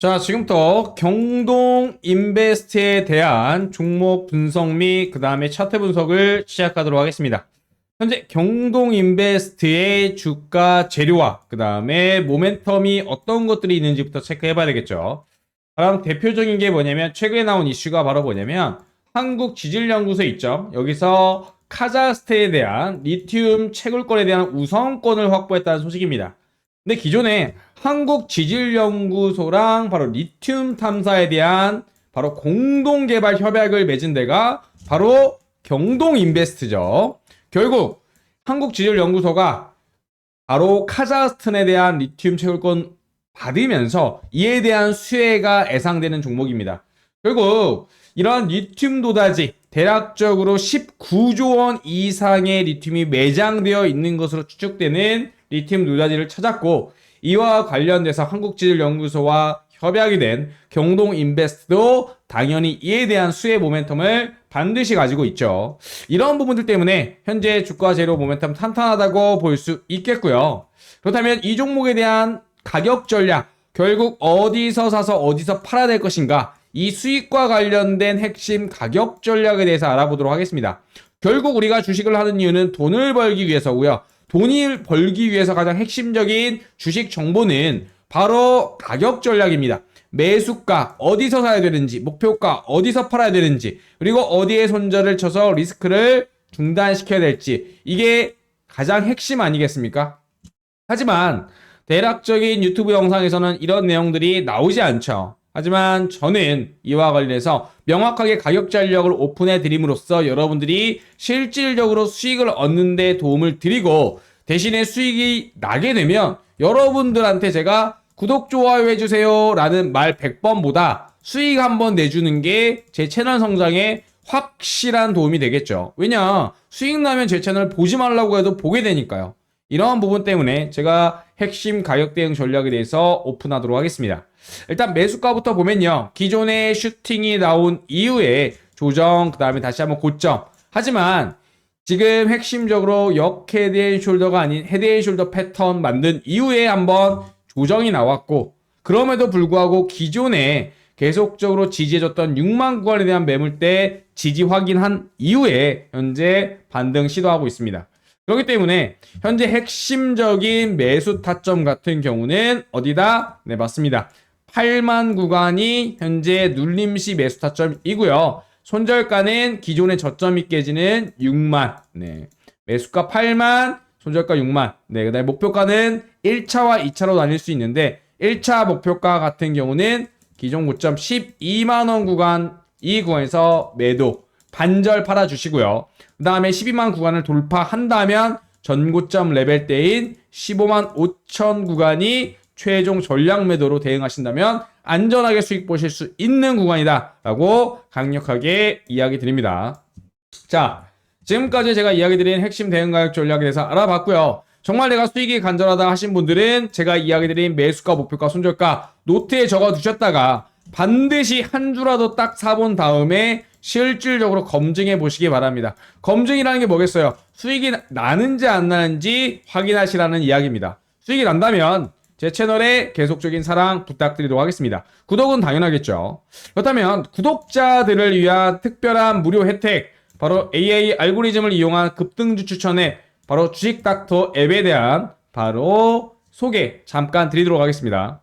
자, 지금부터 경동 인베스트에 대한 종목 분석 및 그 다음에 차트 분석을 시작하도록 하겠습니다. 현재 경동 인베스트의 주가 재료와 그 다음에 모멘텀이 어떤 것들이 있는지부터 체크해 봐야 되겠죠. 가장 대표적인 게 뭐냐면 최근에 나온 이슈가 바로 뭐냐면 한국 지질연구소 있죠. 여기서 카자흐스탄에 대한 리튬 채굴권에 대한 우선권을 확보했다는 소식입니다. 근데 기존에 한국 지질연구소랑 바로 리튬 탐사에 대한 바로 공동 개발 협약을 맺은 데가 바로 경동 인베스트죠. 결국 한국 지질연구소가 바로 카자흐스탄에 대한 리튬 채굴권 받으면서 이에 대한 수혜가 예상되는 종목입니다. 결국 이러한 리튬 도다지 대략적으로 19조 원 이상의 리튬이 매장되어 있는 것으로 추측되는 리튬 도다지를 찾았고 이와 관련돼서 한국지질연구소와 협약이 된 경동 인베스트도 당연히 이에 대한 수혜 모멘텀을 반드시 가지고 있죠. 이런 부분들 때문에 현재 주가 재료 모멘텀 탄탄하다고 볼 수 있겠고요. 그렇다면 이 종목에 대한 가격 전략 결국 어디서 사서 어디서 팔아야 될 것인가 이 수익과 관련된 핵심 가격 전략에 대해서 알아보도록 하겠습니다. 결국 우리가 주식을 하는 이유는 돈을 벌기 위해서고요. 돈을 벌기 위해서 가장 핵심적인 주식 정보는 바로 가격 전략입니다. 매수가 어디서 사야 되는지, 목표가 어디서 팔아야 되는지, 그리고 어디에 손절을 쳐서 리스크를 중단시켜야 될지 이게 가장 핵심 아니겠습니까? 하지만 대략적인 유튜브 영상에서는 이런 내용들이 나오지 않죠. 하지만 저는 이와 관련해서 명확하게 가격 전략을 오픈해 드림으로써 여러분들이 실질적으로 수익을 얻는 데 도움을 드리고 대신에 수익이 나게 되면 여러분들한테 제가 구독, 좋아요 해주세요 라는 말 100번보다 수익 한번 내주는 게 제 채널 성장에 확실한 도움이 되겠죠. 왜냐, 수익 나면 제 채널 보지 말라고 해도 보게 되니까요. 이러한 부분 때문에 제가 핵심 가격 대응 전략에 대해서 오픈하도록 하겠습니다. 일단 매수가부터 보면요. 기존의 슈팅이 나온 이후에 조정, 그 다음에 다시 한번 고점. 하지만 지금 핵심적으로 역 헤드앤숄더가 아닌 헤드앤숄더 패턴 만든 이후에 한번 조정이 나왔고 그럼에도 불구하고 기존에 계속적으로 지지해줬던 6만 구간에 대한 매물대 지지 확인한 이후에 현재 반등 시도하고 있습니다. 그렇기 때문에 현재 핵심적인 매수 타점 같은 경우는 어디다? 네, 맞습니다. 8만 구간이 현재 눌림시 매수 타점이고요. 손절가는 기존의 저점이 깨지는 6만. 네. 매수가 8만, 손절가 6만. 네. 그다음에 목표가는 1차와 2차로 나뉠 수 있는데 1차 목표가 같은 경우는 기존 고점 12만 원 구간 이 구간에서 매도 반절 팔아 주시고요. 그 다음에 12만 구간을 돌파한다면 전고점 레벨대인 15만 5천 구간이 최종 전략 매도로 대응하신다면 안전하게 수익 보실 수 있는 구간이다라고 강력하게 이야기 드립니다. 자, 지금까지 제가 이야기 드린 핵심 대응 가격 전략에 대해서 알아봤고요. 정말 내가 수익이 간절하다 하신 분들은 제가 이야기 드린 매수가, 목표가, 손절가 노트에 적어 두셨다가 반드시 한 주라도 딱 사본 다음에 실질적으로 검증해 보시기 바랍니다. 검증이라는 게 뭐겠어요? 수익이 나는지 안 나는지 확인하시라는 이야기입니다. 수익이 난다면 제 채널에 계속적인 사랑 부탁드리도록 하겠습니다. 구독은 당연하겠죠. 그렇다면 구독자들을 위한 특별한 무료 혜택, 바로 AI 알고리즘을 이용한 급등주 추천에 바로 주식닥터 앱에 대한 바로 소개 잠깐 드리도록 하겠습니다.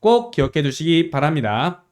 꼭 기억해 두시기 바랍니다.